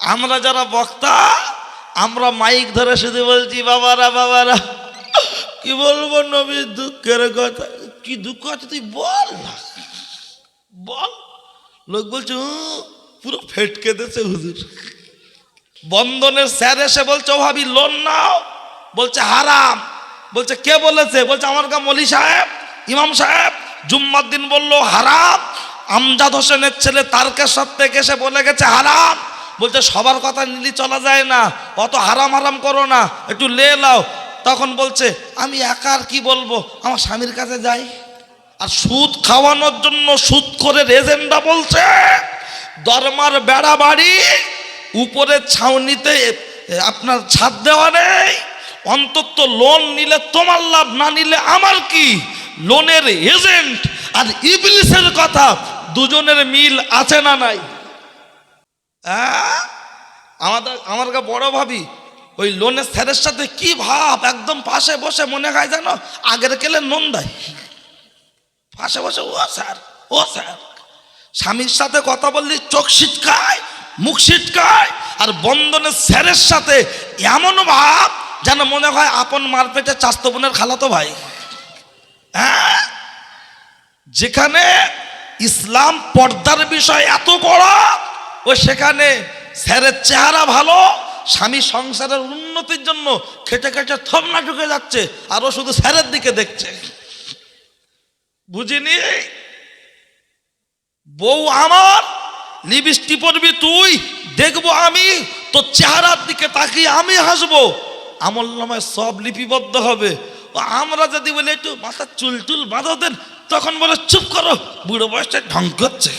আমরা যারা বক্তা আমরা মাইক ধরে শুধু বলছি বাবারা বাবারা কি বলব নবীর দুঃখের কথা? কি দুঃখ আছে তুই বল না। বল। লোক বলছে "হুঁ, পুরো ফেটকে দিয়েছে হুজুর। বন্ধনের স্যার এসে বলছে ও ভাবি লোন নাও। বলছে হারাম। বলছে কে বলেছে? বলছে আমার গা মলি সাহেব ইমাম সাহেব। জুম্মার দিন বলল হারাম। আমজাদ হোসেনের ছেলে তারকের সাথে এসে বলে গেছে হারাম। বলছে, সবার কথা নিলি চলা যায় না, অত হারাম হারাম করো না, একটু লে লাও তখন বলছে, আমি একা আর কি বলব, আমার স্বামীর কাছে যাই। আর সুদ খাওয়ানোর জন্য সুদ করে রেজেন্ডা বলছে, দরমার বেড়া বাড়ি, উপরে ছাউনিতে আপনার ছাদ দেওয়া নেই, অন্তত লোন নিলে তোমার লাভ, না নিলে আমার কি? লোনের এজেন্ট আর ইবলিসের কথা, দুজনের মিল আছে না নাই? হ্যাঁ? আমাদের, আমার কা বড় ভাবি, ওই লোনের স্যারের সাথে কি ভাব? একদম পাশে বসে মনে হয় জানো আগের কেলে নুন পাশে বসে, ও স্যার ও স্যার। স্বামীর সাথে কথা বললি, চোখ ছিটকায়, মুখ ছিটকায়, আর বন্ধনের স্যারের সাথে এমন ভাব যেন মনে হয় আপন মারপেটে চাস্তো বোনের খালাতো ভাই। হ্যাঁ? যেখানে ইসলাম পর্দার বিষয় এত বড় ও সেখানে স্যারের চেহারা ভালো, স্বামী সংসারের উন্নতির জন্য খেটে খেটে থমনা ঢুকে যাচ্ছে আর ও শুধু স্যারের দিকে দেখছে। বুঝিনি? বউ আমার লিপস্টি পড়বি তুই, দেখব আমি, তোর চেহারার দিকে তাকিয়ে আমি হাসবো। আমল নামায় সব লিপিবদ্ধ হবে। ও আমরা যদি বলি, একটু মাথার চুল টুল বাঁধা দেন, তখন বলে, চুপ করো, বুড়ো বয়সটা ঢং করছে।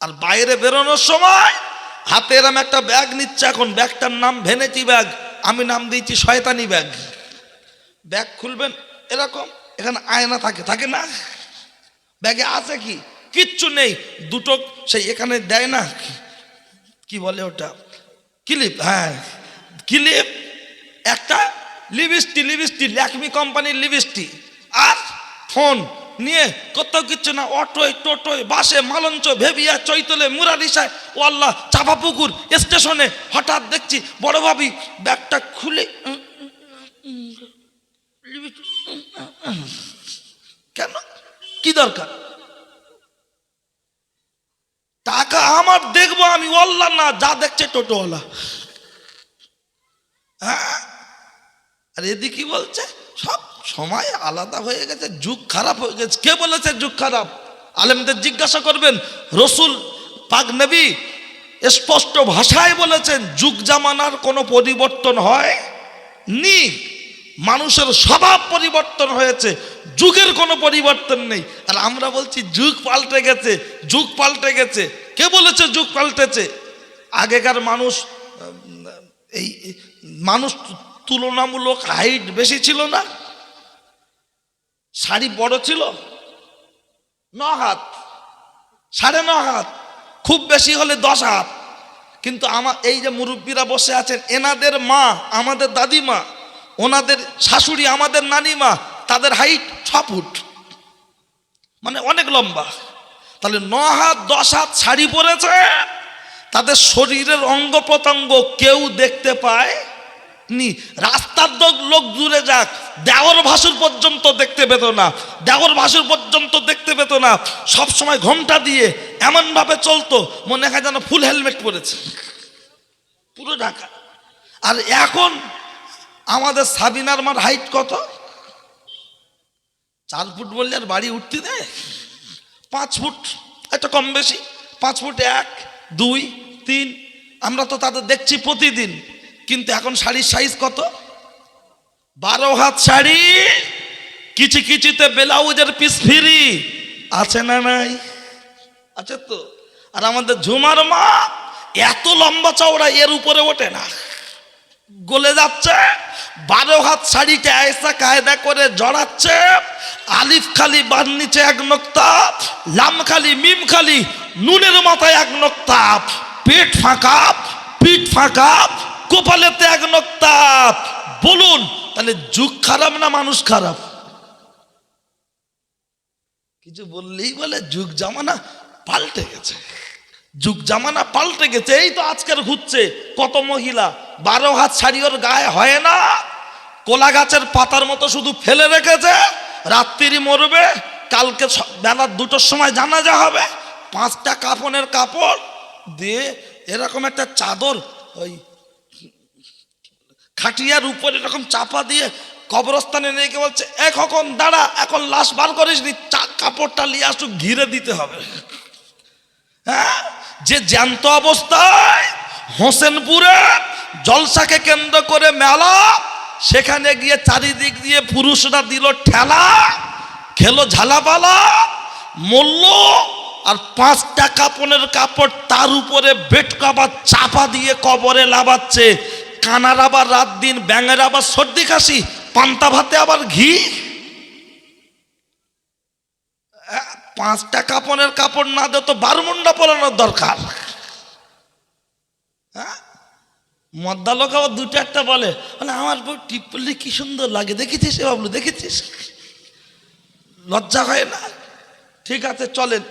আর বাইরে বেরোনোর সময় হাতে এরম একটা ব্যাগ নিচ্ছে এখন। ব্যাগটার নাম ভেনেটি ব্যাগ। আমি নাম দিয়েছি শয়তানি ব্যাগ। ব্যাগ খুলবেন, এরকম এখানে আয়না থাকে। থাকে না? ব্যাগে আছে কি? কিচ্ছু নেই। দুটো সেই এখানে দেয় না। কি বলে ওটা? ক্লিপ হ্যাঁ। ক্লিপ, একটা লিপস্টি লিপস্টি ল্যাকমি কোম্পানির লিপস্টি আর ফোন। নিয়ে কোথাও কিচ্ছু না, অটোয়, টোটোয়, বাসে, মালঞ্চ, ভেবিয়া, চৈতলে মুরারিসায় ও আল্লাহ, চাপাপুকুর, স্টেশনে হঠাৎ দেখছি বড় ভাবি ব্যাগটা খুলে। কেন? কি দরকার? টাকা আমার দেখব আমি অল্লাহ না, যা দেখছে টোটোওয়ালা। হ্যাঁ? আর এদিকে বলছে? সব সময় আলাদা হয়ে গেছে, যুগ খারাপ হয়ে গেছে। কে বলেছে যুগ খারাপ? আলেমদের জিজ্ঞাসা করবেন, রসুল, পাক নবী স্পষ্ট ভাষায় বলেছেন, যুগ জামানার কোনো পরিবর্তন হয় নি। মানুষের স্বভাব পরিবর্তন হয়েছে, যুগের কোনো পরিবর্তন নেই। আর আমরা বলছি, যুগ পাল্টে গেছে, যুগ পাল্টে গেছে। কে বলেছে যুগ পাল্টেছে? আগেকার মানুষ, এই মানুষ তুলনামূলক হাইট বেশি ছিল না। শাড়ি বড় ছিল? ন হাত সাড়ে ন হাত খুব বেশি হলে দশ হাত। কিন্তু আমার, এই যে মুরব্বীরা বসে আছেন, এনাদের মা, আমাদের দাদিমা, ওনাদের শাশুড়ি, আমাদের নানিমা, তাদের হাইট ছ ফুট। মানে অনেক লম্বা। তাহলে ন হাত দশ হাত শাড়ি পরেছে? তাদের শরীরের অঙ্গ প্রত্যঙ্গ কেউ দেখতে পায়? নি রাস্তার লোক দূরে যাক দেওয়ার ভাসুর পর্যন্ত দেখতে পেত না দেওয়ার ভাসুর পর্যন্ত দেখতে পেত না। সব সময় ঘোমটা দিয়ে এমন ভাবে চলতো, মনে হয় যেন ফুল হেলমেট পরেছে। পুরো ঢাকা। আর এখন আমাদের সাবিনার মার হাইট কত? চার ফুট বললে আর বাড়ি উঠতে দেয়? পাঁচ ফুট একটা কম বেশি? পাঁচ ফুট এক, দুই, তিন, আমরা তো তাদের দেখছি প্রতিদিন। কিন্তু এখন শাড়ির সাইজ কত? বারো হাত শাড়ি, কিচি কিচিতে ব্লাউজের পিস ফিরি আছে না নাই? আছে তো। আর আমাদের ঝুমার মা এত লম্বা চওড়া, এর উপরে ওঠে না। গলে যাচ্ছে, বারো হাত শাড়িকে আয়সা কায়দা করে জড়াচ্ছে, আলিফ খালি বার নিচে এক নোক্তা, লাম খালি মিম খালি নুনের মাথায় এক নোক্তা। পেট ফাঁকা, পিঠ ফাঁকা কপালেতে এক নোক্তা। বলুন, তাহলে যুগ খারাপ না মানুষ খারাপ? কিছু বললেই বলে, যুগ জামানা পাল্টে গেছে। যুগ জামানা পাল্টে গেছে, এই তো আজকের ঘুরছে কত মহিলা, বারো হাত শাড়ি ওর গায়ে হয় না। কোলা গাছের পাতার মতো শুধু ফেলে রেখেছে। রাত্রি মরবে, কালকে বেলা দুটোর সময় জানাজা হবে। পাঁচটা কাপনের কাপড় দিয়ে এরকম একটা চাদর ওই খাটিয়ার উপর এরকম চাপা দিয়ে কবরস্থানে নিয়ে গিয়ে বলছে এক এখন দাঁড়া, এখন লাশ বার করিস নি কাপড়টা নিয়ে আসুক ঘিরে দিতে হবে। হ্যাঁ? যে জ্যান্ত অবস্থায় হোসেনপুরে জলসাকে কেন্দ্র করে মেলা, সেখানে গিয়ে চারিদিক দিয়ে পুরুষরা দিল ঠেলা, খেলো ঝালাপালা, মূল্য আর পাঁচটা কাপড়ের কাপড় তার উপরে বেট কাবার চাপা দিয়ে কবরে লাভাচ্ছে কানার আবার রাত দিন, ব্যাঙের আবার সর্দি কাশি, পান্তা ভাতে আবার ঘি। পাঁচটা কাপড়ের কাপড় না দে তো বারমুন্ডা পরানোর দরকার। মদ্দা লোক আবার দুটো একটা বলে মানে আমার বউ টিপ পড়লে কি সুন্দর লাগে, দেখেছিস বাবলু, দেখেছিস? লজ্জা হয় না? ঠিক আছে, চলেন।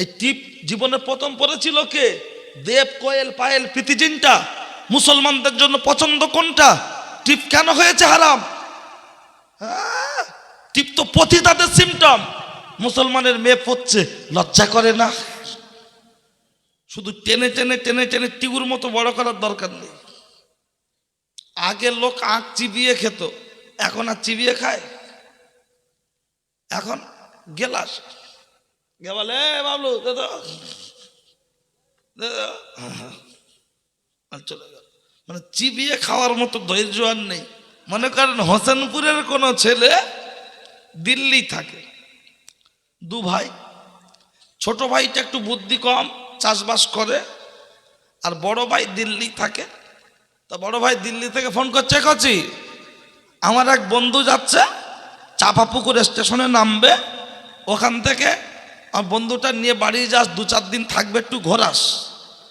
এই টিপ জীবনে প্রথম পড়েছিল কে? দেব, কোয়েল, পায়েল প্রীতিজিনটা মুসলমানদের জন্য পছন্দ কোনটা? টিপ কেন হয়েছে হারাম? টিপ তো পথি তাদের সিমটম মুসলমানের মেয়ে পড়ছে, লজ্জা করে না? শুধু টেনে টেনে টেনে টেনে টিগুর মতো বড় করার দরকার নেই। আগের লোক আঁক চিবিয়ে খেত, এখন আর চিবিয়ে খায়। এখন গেলাস। গেবালে বাবলু, দে তো। দে তো। আর চলে গেল। মানে চিবিয়ে খাওয়ার মতো ধৈর্য আর নেই। মনে করেন হোসেনপুরের কোনো ছেলে দিল্লি থাকে। দু ভাই। ছোট ভাইটা একটু বুদ্ধি কম, চাষবাস করে, আর বড় ভাই দিল্লি থাকে। তা বড় ভাই দিল্লি থেকে ফোন করছে কচি, আমার এক বন্ধু যাচ্ছে, চাপাপুকুর স্টেশনে নামবে, ওখান থেকে আমার বন্ধুটা নিয়ে বাড়ি যাস, দু চার দিন থাকবে, একটু ঘোরাস।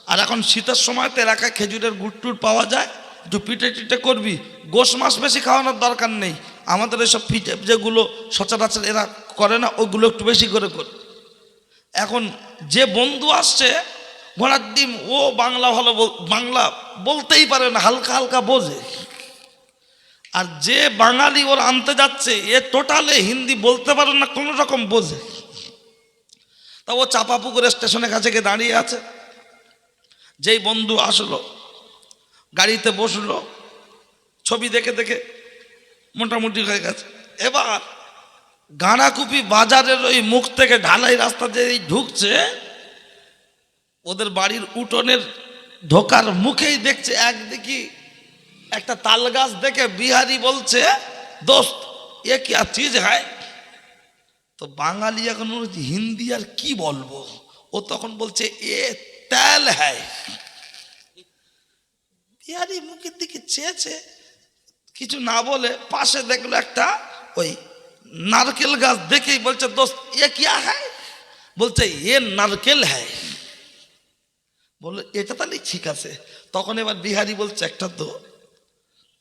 আর এখন শীতের সময় তো এলাকায় খেজুরের গুড় টুড় পাওয়া যায়। একটু পিঠে টিটে করবি। গোশ মাছ বেশি খাওয়ানোর দরকার নেই। আমাদের এইসব পিঠে যেগুলো সচরাচর এরা করে না, ওগুলো একটু বেশি করে কর। এখন যে বন্ধু আসছে ঘোড়ার ডিম ও বাংলা ভালো বাংলা বলতেই পারে না, হালকা হালকা বোঝে। আর যে বাঙালি ওর আনতে যাচ্ছে, এ টোটালে হিন্দি বলতে পারে না, কোনো রকম বোঝে। তা ও চাপাপুকুর স্টেশনের কাছে গিয়ে দাঁড়িয়ে আছে। যেই বন্ধু আসলো, গাড়িতে বসল, ছবি দেখে দেখে মোটামুটি হয়ে গেছে। এবার গাঁড়াকুপি বাজারের ওই মুখ থেকে ঢালাই রাস্তা যে ঢুকছে, ওদের বাড়ির উঠোনের ঢোকার মুখেই দেখছে একদিকে একটা তাল গাছ দেখে বিহারি বলছে, দোস্ত, এ কি আর চিজ হয়? তো বাঙালি এখন হিন্দি আর কি বলব? ও তখন বলছে, এ তেল হ্যায়। বিহারি মুখের দিকে চেয়েছে কিছু না বলে পাশে দেখল একটা ওই নারকেল গাছ দেখেই বলছে, দোস্ত, এ কিয়া হ্যায়? বলছে, এ নারকেল হ্যায়। বলল, এটা তাহলে ঠিক আছে। তখন এবার বিহারি বলছে, একটা তো।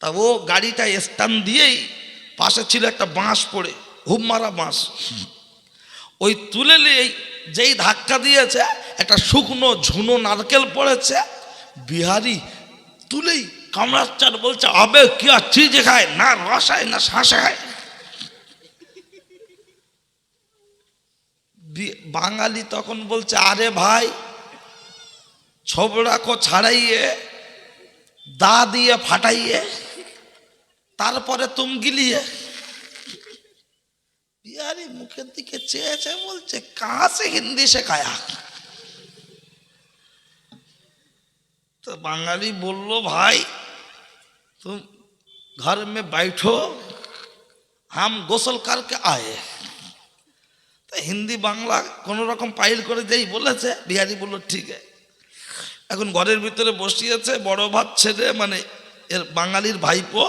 তা ও গাড়িটা স্ট্যান্ড দিয়েই পাশে ছিল একটা বাঁশ পড়ে হুম মারা বাঁশ। ওই তুলে নিয়েই যেই ধাক্কা দিয়েছে, একটা শুকনো ঝুনো নারকেল পড়েছে, বিহারি তুলেই কামড়াচ্চার বলছে, আবে, কি আর চিজ খায় না রসায়, না শাঁসে খায় বাঙালি তখন বলছে, আরে ভাই ছবড়াকো ছাড়াইয়ে, দা দিয়ে ফাটাইয়ে, তারপরে তুম গিলিয়ে। বিহারি মুখের দিকে চেয়েছে বলছে কাহা সে হিন্দি শেখায়া তো বাঙালি বলল ভাই तुम घर में बैठो हम গোসল करके आए তা হিন্দি বাংলা কোনো রকম পাইল করে যেই বলেছে বিহারি বললো ঠিক আছে এখন ঘরের ভিতরে বসিয়েছে বড় ভাত ছেড়ে মানে এর বাঙালির ভাইপো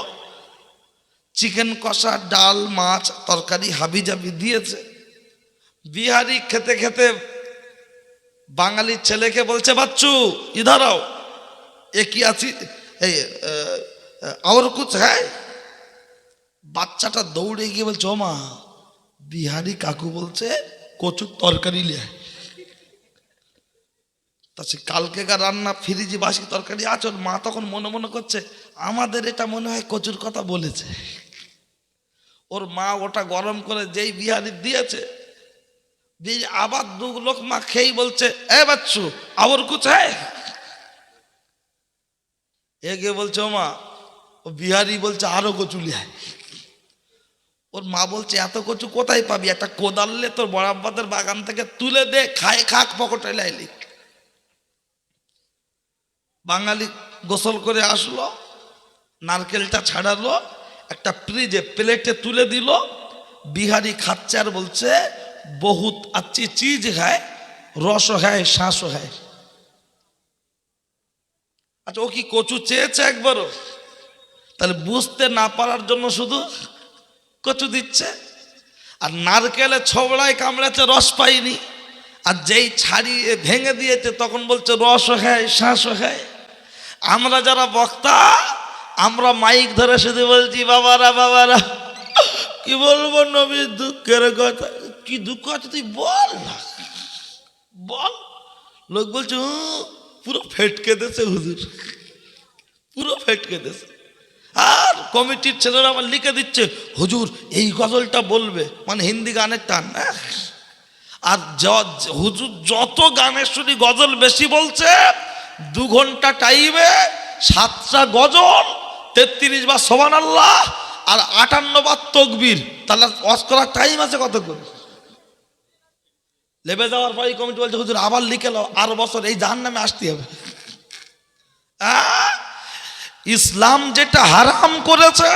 চিকেন কষা, ডাল, মাছ, তরকারি হাবি জাবি দিয়েছে। বিহারি খেতে খেতে বাঙালির ছেলেকে বলছে, বাচ্চু ইধারাও এ কি আছি? এই আর কুছ হ্যাঁ বাচ্চাটা দৌড়ে গিয়ে বলছে মা, বিহারি কাকু বলছে, কচুর তরকারি লে। তা সে কালকেকার রান্না, ফ্রিজি, বাসি তরকারি আচল মা তখন মনে মনে করছে, আমাদের এটা মনে হয় কচুর কথা বলেছে। ওর মা ওটা গরম করে যেই বিহারি দিয়েছে, দিয়ে আবার দু লোক মা খেয়েই বলছে, এ বাচ্চু, আবার কোথায়? এগে বলছে ও মা ও বিহারি বলছে, আরও কচু লিয়ায় ওর মা বলছে, এত কচু কোথায় পাবি? একটা কোদাললে তোর বড়াব্বাদের বাগান থেকে তুলে দে, খায়, খাক, পকটে লাইলি বাঙালি গোসল করে আসলো, নারকেলটা ছাড়ালো একটা ফ্রিজে প্লেটে তুলে দিল। বিহারি খাচ্ছে আর বলছে, বহুত আচ্ছি চিজ খায় রস খায় শ্বাসও খায়। আচ্ছা ও কি কচু চেয়েছে একবারও? তাহলে বুঝতে না পারার জন্য শুধু কচু দিচ্ছে। আর নারকেলে ছবড়ায় কামড়েছে রস পাইনি। আর যেই ছাড়িয়ে ভেঙে দিয়েছে, তখন বলছে রসও খায় শ্বাসও খায়। আমরা যারা বক্তা আমরা মাইক ধরে শুধু বলছি বাবারা বাবারা কি বলব নবীর দুঃখের কথা কি দুঃখ আছে তুই বল না। বল। লোক বলছে "হুঁ, পুরো ফেটকে দেছে হুজুর পুরো ফেটকে দেছে আর কমিটির ছেলেরা আমার লিখে দিচ্ছে হুজুর এই গজলটা বলবে। মানে হিন্দি গানের টান আর হুজুর যত গানের শুনি গজল বেশি বলছে দু ঘণ্টা টাইমে সাতটা গজল তেত্রিশ বার সমান আল্লাহ আর আটান্ন বার তকবীর। তাহলে ওয়াজ করার টাইম আছে কত করে লেবে যাওয়ার পরে কমিটি বলছে, হুজুর, আবার লিখে নাও, আর বছর এই জাহান নামে আসতে হবে? ইসলাম যেটা হারাম করেছে,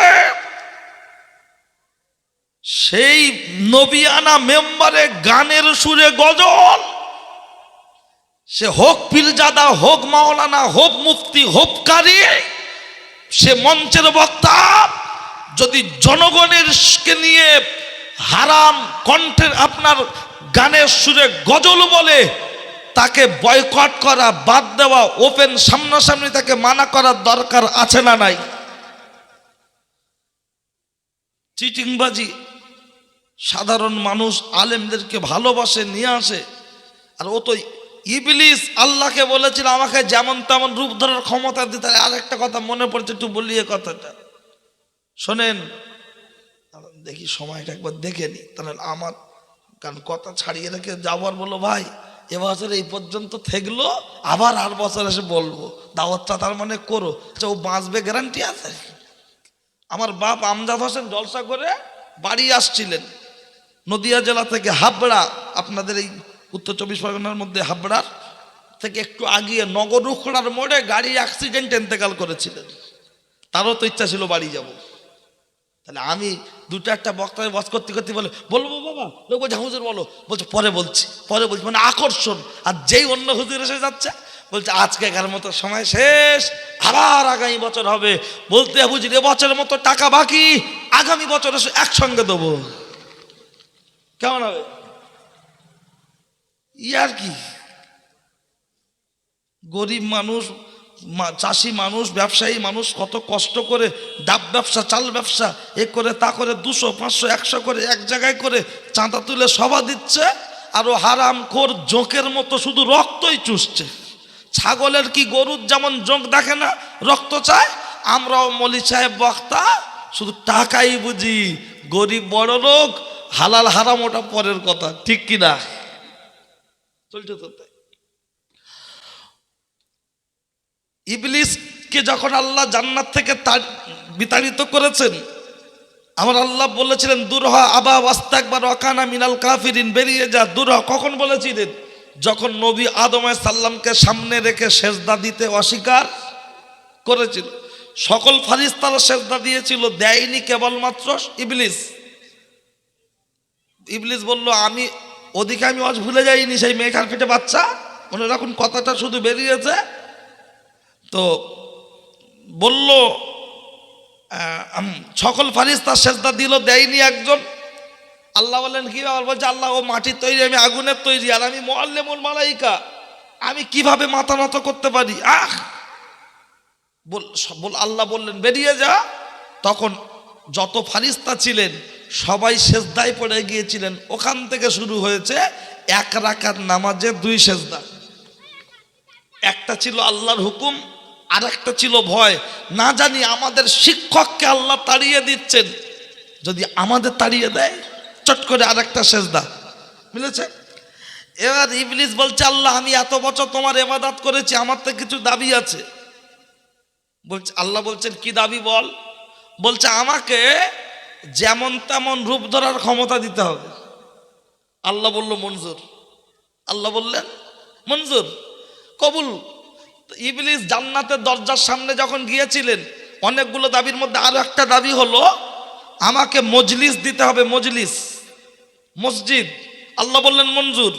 সেই নবিয়ানা মেম্বারে গানের সুরে গজল। সে হোক পীরজাদা, হোক মাওলানা, হোক মুফতি, হোক কারি সে মঞ্চের বক্তা যদি জনগণের নিয়ে হারাম কণ্ঠের আপনার গানের সুরে গজল বলে, তাকে বয়কট করা, বাদ দেওয়া, ওপেন সামনাসামনি তাকে মানা করার দরকার আছে না নাই? চিটিংবাজি সাধারণ মানুষ আলেমদেরকে ভালোবাসে, নিয়ে আসে, আর ও তো ইবলিস আল্লাহকে বলেছিল আমাকে যেমন তেমন রূপ ধরার ক্ষমতা দিতে আর একটা কথা মনে পড়ছে একটু বলি এ কথাটা। শোনেন দেখি সময়টা একবার দেখে নি। তাহলে আমার কারণ কথা ছাড়িয়ে রেখে যাবার বলো ভাই এবছর এই পর্যন্ত থাকল আবার আর বছর এসে বলব। দাওয়াতটা তার মানে করো। আচ্ছা, ও বাঁচবে গ্যারান্টি আছে? আমার বাপ আমজাদ হোসেন জলসা করে বাড়ি আসছিলেন। নদিয়া জেলা থেকে হাবড়া আপনাদের এই উত্তর চব্বিশ পরগনার মধ্যে হাবড়ার থেকে একটু আগিয়ে নগর উখড়ার মোড়ে গাড়ি অ্যাক্সিডেন্ট এন্তেকাল করেছিলেন। তারও তো ইচ্ছা ছিল বাড়ি যাব। তাহলে আমি দুটো একটা বক্তায় বস করতে করতে বলে, বলব বাবা লোক বলছে, হুজুর বলো। বলছে, পরে বলছি পরে বলছি। মানে আকর্ষণ। আর যেই অন্য হুজুর এসে যাচ্ছে, বলছে, আজকে আজকেকার মতো সময় শেষ? আবার আগামী বছর হবে। বলতে, হুজুর, এবছরের মতো টাকা বাকি, আগামী বছর একসঙ্গে দেবো। কেমন হবে? ইয়ার কি গরিব মানুষ চাষি মানুষ, ব্যবসায়ী মানুষ কত কষ্ট করে ডাব ব্যবসা, চাল ব্যবসা, এ করে তা করে দুশো, পাঁচশো, একশো করে এক জায়গায় করে চাঁদা তুলে সভা দিচ্ছে, আর ও হারাম খোর জোঁকের মতো শুধু রক্তই চুষছে। ছাগলের কি গরুর যেমন জোঁক দেখে না, রক্ত চায়? আমরাও মলি সাহেব বক্তা, শুধু টাকাই বুঝি, গরিব বড় লোক, হালাল হারাম ওটা পরের কথা, ঠিক কিনা? চলছে ইবলিসকে যখন আল্লাহ জান্নাত থেকে তার বিতাড়িত করেছেন, আমার আল্লাহ বলেছিলেন, দুরহ আবা ওয়াস্তাকবার অকানা মিনাল কাফিরিন, বেরিয়ে যা। দুরহ কখন বলেছিলেন? যখন নবী আদম সাল্লামকে সামনে রেখে সেজদা দিতে অস্বীকার করেছিল। সকল ফারিস্তারা সেজদা দিয়েছিল, দেয়নি কেবলমাত্র ইবলিস। ইবলিস বলল, আমি ওদিকে আমি আজ ভুলে যাইনি সেই মেঘার পেটে বাচ্চা। মনে রাখুন কথাটা শুধু বেরিয়েছে। তো বলল সকল ফারিস্তা সেজদা দিল, দেয়নি একজন। আল্লাহ বললেন, কি ব্যাপার? বলছে, আল্লাহ, ও মাটির তৈরি, আমি আগুনের তৈরি, আর আমি মোয়াল্লেমুল মালাইকা। আমি কীভাবে মাথা নত করতে পারি? আহ! বল, আল্লাহ বললেন, বেরিয়ে যা। তখন যত ফারিস্তা ছিলেন সবাই সেজদায় পড়ে গিয়েছিলেন। ওখান থেকে শুরু হয়েছে এক রাকাত নামাজে দুই সেজদা। একটা ছিল আল্লাহর হুকুম আর একটা ছিল ভয়। না জানি আমাদের শিক্ষককে আল্লাহ তাড়িয়ে দিচ্ছেন। যদি আমাদের তাড়িয়ে দেয়, চট করে আর একটা সেজদা। বুঝেছে এবার ইবলিস বলছে, আল্লাহ, আমি এত বছর তোমার এবাদাত করেছি, আমার তো কিছু দাবি আছে। বলছে, আল্লাহ বলছেন, কি দাবি বল? বলছে, আমাকে যেমন তেমন রূপ ধরার ক্ষমতা দিতে হবে। আল্লাহ বলল, মঞ্জুর। আল্লাহ বললেন, মঞ্জুর, কবুল। ইবলিস জান্নাতের দরজার সামনে যখন গিয়েছিলেন, অনেকগুলো দাবির মধ্যে আরও একটা দাবি হলো, আমাকে মজলিস দিতে হবে, মজলিস, মসজিদ। আল্লাহ বললেন, মঞ্জুর।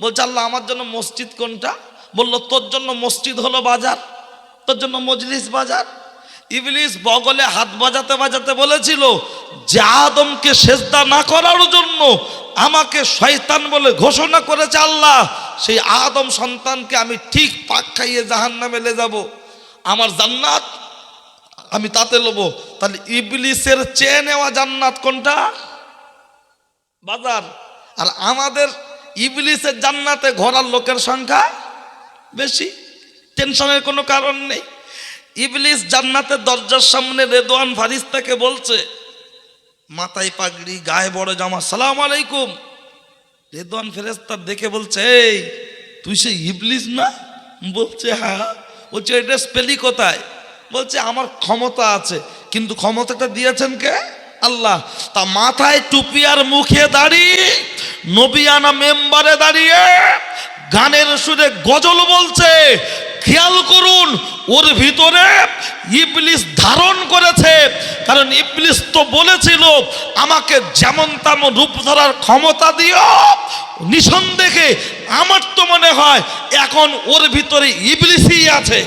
বলছে, আল্লাহ, আমার জন্য মসজিদ কোনটা? বলল, তোর জন্য মসজিদ হলো বাজার, তোর জন্য মজলিস বাজার। ইবলিস বগলে হাত বাজাতে বাজাতে বলেছিল যে আদমকে সেজদা না করার জন্য আমাকে শয়তান বলে ঘোষণা করেছে আল্লাহ, সেই আদম সন্তানকে আমি ঠিক পাক খাইয়ে জাহান নামে লে যাব। আমার জান্নাত আমি তাতে লবো। তাহলে ইবলিসের চেয়ে নেওয়া জান্নাত কোনটা? বাজার। আর আমাদের ইবলিসের জান্নাতে ঘোরার লোকের সংখ্যা বেশি। টেনশনের কোনো কারণ নেই। ইবলিস জান্নাতের দরজার সামনে রেদওয়ান ফারিস্তাকে বলছে মাথায় পাগড়ি, গায়ে বড় জামা, সালাম আলাইকুম। রেদওয়ান ফেরেস্তা দেখে বলছে, এই, তুই সে ইবলিস না? বলছে হ্যাঁ। বলছে, এটা স্পেলি কোথায়? বলছে, আমার ক্ষমতা আছে। কিন্তু ক্ষমতাটা দিয়েছেন কে? আল্লাহ। তা মাথায় টুপি আর মুখে দাঁড়িয়ে নবিয়ানা মেম্বারে দাঁড়িয়ে গানের সুরে গজল বলছে খেয়াল করুন, ওর ভিতরে ইবলিস ধারণ করেছে। কারণ ইবলিস তো বলেছিল, আমাকে যেমন তেমন রূপ ধরার ক্ষমতা দিও। নিঃসন্দেহে আমার তো মনে হয়, এখন ওর ভিতরে ইবলিসই আছে।